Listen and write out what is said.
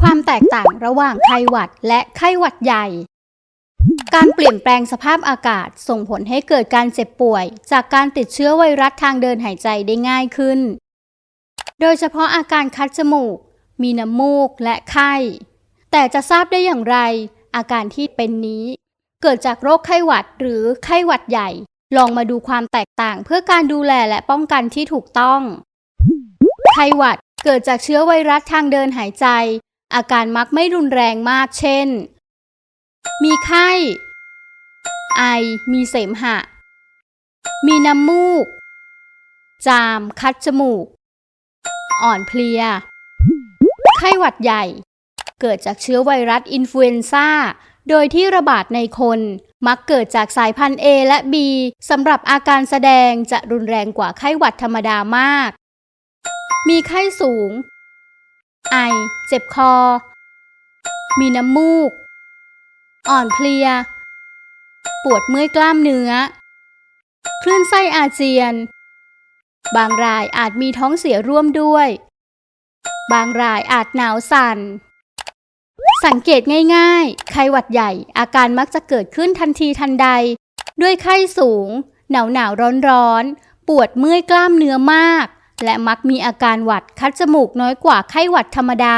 ความแตกต่างระหว่างไข้หวัดและไข้หวัดใหญ่ การเปลี่ยนแปลงสภาพอากาศส่งผลให้เกิดการเจ็บป่วย จากการติดเชื้อไวรัสทางเดินหายใจได้ง่ายขึ้น โดยเฉพาะอาการคัดจมูก มีน้ำมูกและไข้ แต่จะทราบได้อย่างไร อาการที่เป็นนี้ เกิดจากโรคไข้หวัดหรือไข้หวัดใหญ่ ลองมาดูความแตกต่างเพื่อการดูแลและป้องกันที่ถูกต้อง ไข้หวัดเกิดจากเชื้อไวรัสทางเดินหายใจ อาการมักไม่รุนแรงมากเช่น มีไข้ ไอ มีเสมหะ มีน้ำมูก จาม คัดจมูก อ่อนเพลีย ไข้หวัดใหญ่ เกิดจากเชื้อไวรัสอินฟลูเอนซ่า โดยที่ระบาดในคน มักเกิดจากสายพันธุ์ A และ B สำหรับอาการแสดงจะรุนแรงกว่าไข้หวัดธรรมดามาก มีไข้สูง ไอ เจ็บคอ มีน้ำมูก อ่อนเพลีย ปวดเมื่อยกล้ามเนื้อ คลื่นไส้อาเจียน บางรายอาจมีท้องเสียร่วมด้วย บางรายอาจหนาวสั่น สังเกตง่ายๆ ไข้หวัดใหญ่อาการมักจะเกิดขึ้นทันทีทันใด ด้วยไข้สูง หนาวหนาวร้อนร้อนๆปวดเมื่อยกล้ามเนื้อมาก และมักมีอาการหวัดคัดจมูกน้อยกว่าไข้หวัดธรรมดา